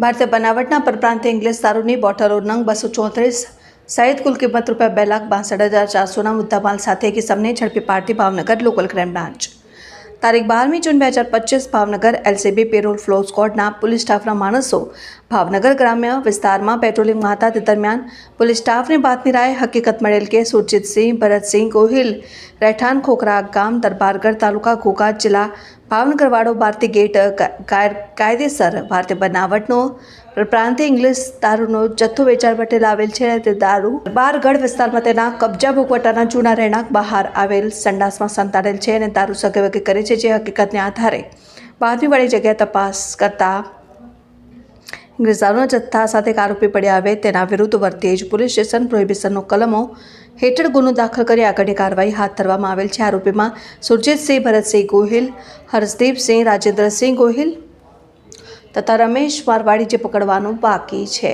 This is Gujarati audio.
ભારતીય બનાવટના પરપ્રાંતીય ઇંગ્લિશ દારૂની બોટલો નંગ બસો ચોત્રીસ સહિત કુલ કિંમત રૂપિયા બે લાખ બાસઠ હજાર ચારસોના મુદ્દામાલ સાથે એક ઇસમને ઝડપી પાડતી ભાવનગર લોકલ ક્રાઇમ બ્રાન્ચ તારીખ બારમી જૂન બે હજાર પચીસ Bhavnagar LCB parole flow સ્કોડના police સ્ટાફના માણસો ભાવનગર ગ્રામ્ય વિસ્તારમાં પેટ્રોલિંગમાં હતા તે દરમિયાન પોલીસ સ્ટાફને બાતમી રાય હકીકત મળેલ કે સુરજીતસિંહ ભરતસિંહ ગોહિલ રહેઠાણ ખોખરા ગામ દરબારગઢ તાલુકા ઘોઘા જિલ્લા ભાવનગરવાડો ભારતીય ગેટ કાય- કાયદેસર ભારતીય બનાવટનો પ્રાંતિય ઇંગ્લિશ દારૂનો જથ્થો વેચાણ માટે લાવેલ છે તે દારૂ બારગઢ વિસ્તારમાં તેના કબજા ભોગવટાના જૂના રહેણાંક બહાર આવેલ સંડાસમાં સંતાડેલ છે અને દારૂ સગેવગે કરે છે જે હકીકતને આધારે બાતમીવાળી જગ્યાએ તપાસ કરતા ઇંગ્લિશ દારૂના જથ્થા સાથે આરોપી પડ્યા આવે તેના વિરુદ્ધ વર્તેજ પોલીસ સ્ટેશન પ્રોહિબિશનનો કલમો હેઠળ ગુનો દાખલ કરી આગળની કાર્યવાહી હાથ ધરવામાં આવેલ છે. આરોપીમાં સુરજીતસિંહ, ભરતસિંહ ગોહિલ હર્ષદીપસિંહ રાજેન્દ્રસિંહ ગોહિલ તથા રમેશ મારવાડી જે પકડવાનું બાકી છે.